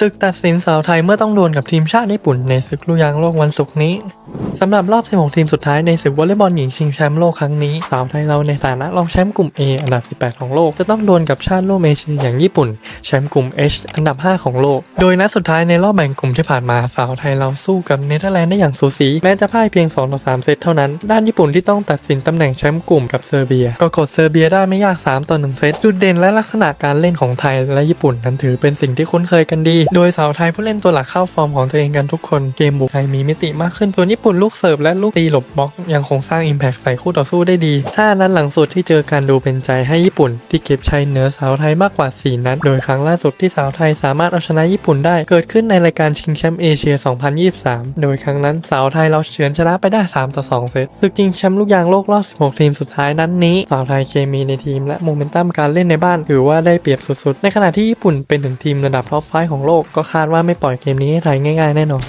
ศึกตัดสินสาวไทยเมื่อต้องดวลกับทีมชาติญี่ปุ่นในศึกลูกยางโลกวันศุกร์นี้สำหรับรอบ 16 ทีมสุดท้ายในศึกวอลเลย์บอลหญิงชิงแชมป์โลกครั้งนี้ สาวไทยเราในฐานะรองแชมป์กลุ่ม A อันดับ 18 ของโลก จะต้องดวลกับชาติร่วมเอเชียอย่างญี่ปุ่น แชมป์กลุ่ม H อันดับ 5 ของโลก โดยนัดสุดท้ายในรอบแบ่งกลุ่มที่ผ่านมาสาวไทยเราสู้กับเนเธอร์แลนด์ได้อย่างสูสีแม้จะพ่ายเพียง2ต่อ3เซตเท่านั้น ด้านญี่ปุ่นที่ต้องตัดสินตำแหน่งแชมป์กลุ่มกับเซอร์เบีย ก็กดเซอร์เบียได้ไม่ยาก3ต่อ1เซตจุดเด่นและลักษณะการเล่นของไทยและญี่ปุ่นนั้นถือเป็นสิ่งที่คุ้นเคยกันดีโดยสาวไทยผู้เล่นตัวหลักเข้าฟอร์มของตัวเองกันทุกคนเกมบุกไทยมีมิติมากขึ้นส่วนญี่ปุ่นลูกเสิร์ฟและลูกตีหลบบล็อกยังคงสร้างอิมแพคใส่คู่ต่อสู้ได้ดีถ้านั้นหลังสุดที่เจอการดูเป็นใจให้ญี่ปุ่น ที่เก็บชัยเหนือสาวไทยมากกว่า 4 นัด โดยครั้งล่าสุดที่สาวไทยสามารถเอาชนะญี่ปุ่นได้เกิดขึ้นในรายการชิงแชมป์เอเชีย 2023 โดยครั้งนั้นสาวไทยเราเฉือนชนะไปได้ 3 ต่อ 2 เซตศึกชิงแชมป์ลูกยางโลกรอบ 16 ทีมสุดท้ายนั้นนี้ สาวไทยเคมีในทีมและโมเมนตัมการเล่นในบ้านถือว่าได้เปรียบสุดๆ ในขณะที่ญี่ปุ่นเป็นถึงทีมระดับท็อปไฟของโลกก็คาดว่าไม่ปล่อยเกมนี้ให้ไทยง่ายๆแน่นอน